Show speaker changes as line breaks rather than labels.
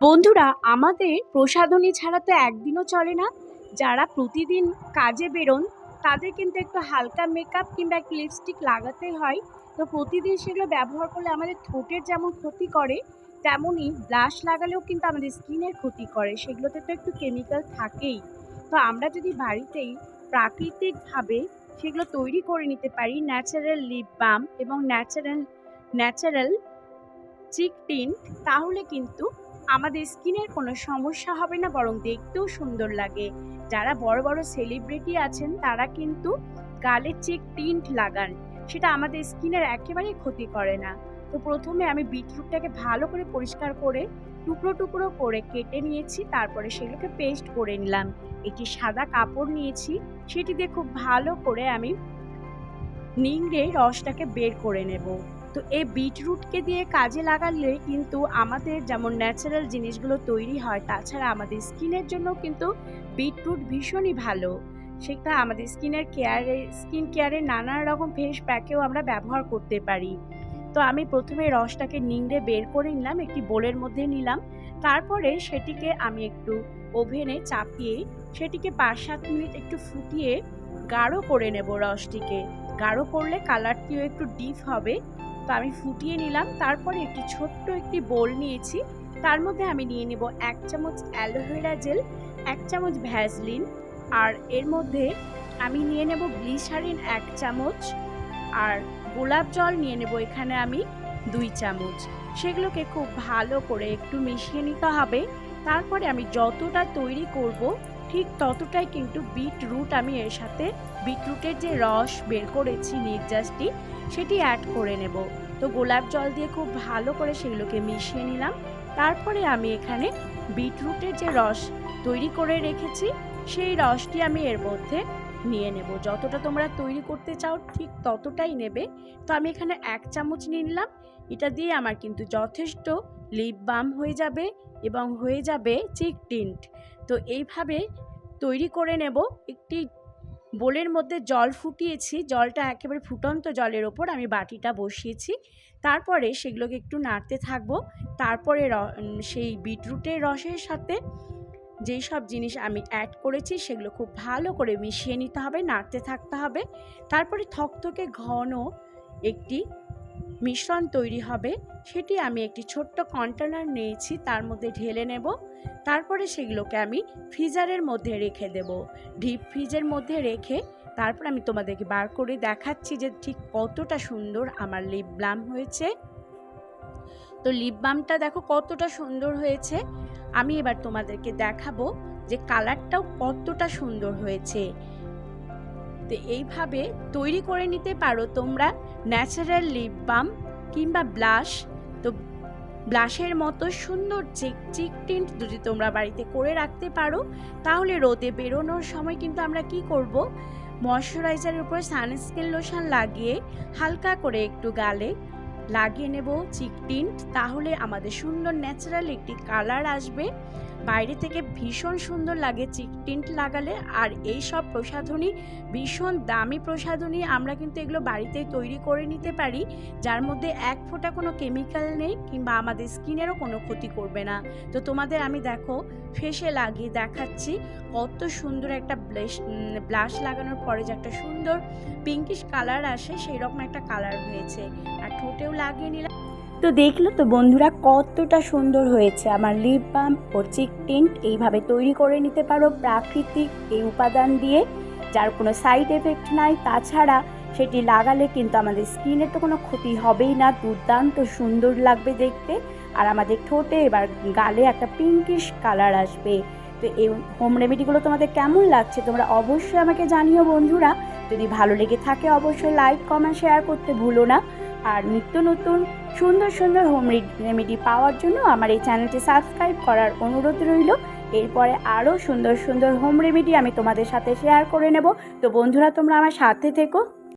বন্ধুরা, আমাদের প্রসাধনী ছাড়া তো একদিনও চলে না। যারা প্রতিদিন কাজে বেরোন, তাদের কিন্তু একটু হালকা মেকআপ কিংবা একটু লিপস্টিক লাগাতে হয়। তো প্রতিদিন সেগুলো ব্যবহার করলে আমাদের ঠোঁটের যেমন ক্ষতি করে তেমনই ব্লাশ লাগালেও কিন্তু আমাদের স্কিনের ক্ষতি করে। সেগুলোতে তো একটু কেমিক্যাল থাকেই। তো আমরা যদি বাড়িতেই প্রাকৃতিকভাবে সেগুলো তৈরি করে নিতে পারি ন্যাচারাল লিপ বাম এবং ন্যাচারাল ন্যাচারাল চিক টিন্ট তাহলে কিন্তু আমাদের স্কিনের কোনো সমস্যা হবে না, বরং দেখতেও সুন্দর লাগে। যারা বড় বড় সেলিব্রিটি আছেন, তারা কিন্তু গালে চেক টিন্ট লাগান। সেটা আমাদের স্কিনের একেবারেই ক্ষতি করে না। তো প্রথমে আমি বিটরুটটাকে ভালো করে পরিষ্কার করে, টুকরো টুকরো করে কেটে নিয়েছি, তারপরে সেগুলোকে পেস্ট করে নিলাম। একটি সাদা কাপড় নিয়েছি সেটি দিয়ে খুব ভালো করে আমি নিংড়ে রসটাকে বের করে নেব। তো এই বিটরুটকে দিয়ে কাজে লাগালে কিন্তু আমাদের যেমন ন্যাচারাল জিনিসগুলো তৈরি হয়, তাছাড়া আমাদের স্কিনের জন্য কিন্তু বিটরুট ভীষণই ভালো। সেটা আমাদের স্কিনের কেয়ারে, স্কিন কেয়ারে নানা রকম ফেস প্যাকেও আমরা ব্যবহার করতে পারি। তো আমি প্রথমে রসটাকে নিংড়ে বের করে নিলাম, একটি বোলের মধ্যে নিলাম। তারপরে সেটিকে আমি একটু ওভেনে চাপিয়ে, সেটিকে পাঁচ সাত মিনিট একটু ফুটিয়ে গাঢ় করে নেব রসটিকে। গাঢ় করলে কালারটিও একটু ডিপ হবে। তো আমি ফুটিয়ে নিলাম। তারপরে একটি ছোট্ট একটি বোল নিয়েছি। তার মধ্যে আমি নিয়ে নেব এক চামচ অ্যালোভেরা জেল, এক চামচ ভ্যাসলিন আর এর মধ্যে আমি নিয়ে নেব গ্লিসারিন এক চামচ আর গোলাপ জল নিয়ে নেব এখানে আমি দুই চামচ। সেগুলোকে খুব ভালো করে একটু মিশিয়ে নিতে হবে। তারপরে আমি যতটা তৈরি করব ঠিক ততটাই কিন্তু বিট রুট আমি এর সাথে, বিটরুটের যে রস বের করেছি নির্যাসটি সেটি অ্যাড করে নেব। তো গোলাপ জল দিয়ে খুব ভালো করে সেগুলোকে মিশিয়ে নিলাম। তারপরে আমি এখানে বিটরুটের যে রস তৈরি করে রেখেছি, সেই রসটি আমি এর মধ্যে নিয়ে নেব। যতটা তোমরা তৈরি করতে চাও ঠিক ততটাই নেবে। তো আমি এখানে এক চামচ নিয়ে নিলাম। এটা দিয়ে আমার কিন্তু যথেষ্ট লিপ বাম হয়ে যাবে এবং হয়ে যাবে চিক টিন্ট তো এইভাবে তৈরি করে নেব। একটি বোলের মধ্যে জল ফুটিয়েছি। জলটা একেবারে ফুটন্ত জলের ওপর আমি বাটিটা বসিয়েছি। তারপরে সেগুলোকে একটু নাড়তে থাকব। তারপরে সেই বিটরুটের রসের সাথে যেই সব জিনিস আমি অ্যাড করেছি, সেগুলো খুব ভালো করে মিশিয়ে নিতে হবে, নাড়তে থাকতে হবে। তারপরে থকথকে ঘন একটি মিশ্রণ তৈরি হবে, সেটি আমি একটি ছোট্ট কন্টেনার নিয়েছি, তার মধ্যে ঢেলে নেব। তারপরে সেগুলোকে আমি ফ্রিজারের মধ্যে রেখে দেব। ডিপ ফ্রিজের মধ্যে রেখে তারপর আমি তোমাদেরকে বার করে দেখাচ্ছি যে ঠিক কতটা সুন্দর আমার লিপ বাম হয়েছে। তো লিপ বামটা দেখো কতটা সুন্দর হয়েছে। আমি এবার তোমাদেরকে দেখাবো যে কালারটাও কতটা সুন্দর হয়েছে। তো এইভাবে তৈরি করে নিতে পারো তোমরা ন্যাচারাল লিপ বাম কিংবা ব্লাশ তো ব্লাশের মতো সুন্দর চিক চিক টিন্ট যদি তোমরা বাড়িতে করে রাখতে পারো, তাহলে রোদে বেরোনোর সময় কিন্তু আমরা কি করব? ময়শ্চারাইজারের উপর সানস্ক্রিন লোশন লাগিয়ে হালকা করে একটু গালে লাগিয়ে নেব চিক টিন্ট তাহলে আমাদের সুন্দর ন্যাচারাল একটি কালার আসবে। বাইরে থেকে ভীষণ সুন্দর লাগে, চিক টিন্ট লাগালে। আর এই সব প্রসাধনী, ভীষণ দামি প্রসাধনী আমরা কিন্তু এগুলো বাড়িতেই তৈরি করে নিতে পারি, যার মধ্যে এক ফোঁটা কোনো কেমিক্যাল নেই কিংবা আমাদের স্কিনেরও কোনো ক্ষতি করবে না। তো তোমাদের আমি দেখো, ফেসে লাগিয়ে দেখাচ্ছি, কত সুন্দর একটা ব্লেশ ব্লাশ লাগানোর পরে যে একটা সুন্দর পিঙ্কিশ কালার আসে সেই রকম একটা কালার হয়েছে। আর ঠোঁটেও লাগিয়ে নিলাম। তো দেখল তো বন্ধুরা কতটা সুন্দর হয়েছে। আমার লিপ বাম ও চিক টিন্ট এইভাবে তৈরি করে নিতে পারো প্রাকৃতিক এই উপাদান দিয়ে। যার কোনো সাইড এফেক্ট নাই। তাছাড়া সেটি লাগালে কিন্তু আমাদের স্কিনের তো কোনো ক্ষতি হবেই না। দুর্দান্ত সুন্দর লাগবে দেখতে। আর আমাদের ঠোঁটে এবার গালে একটা পিঙ্কিশ কালার আসবে। তো এই হোম রেমেডিগুলো তোমাদের কেমন লাগছে তোমরা অবশ্যই আমাকে জানিও বন্ধুরা। যদি ভালো লেগে থাকে অবশ্যই লাইক কমেন্ট শেয়ার করতে ভুলো না। আর নিত্য নতুন সুন্দর সুন্দর হোম রেমেডি পাওয়ার জন্য আমার এই চ্যানেলটি সাবস্ক্রাইব করার অনুরোধ রইল। এরপরে আরও সুন্দর সুন্দর হোম রেমেডি আমি তোমাদের সাথে শেয়ার করে নেব। তো বন্ধুরা, তোমরা আমার সাথে থেকো।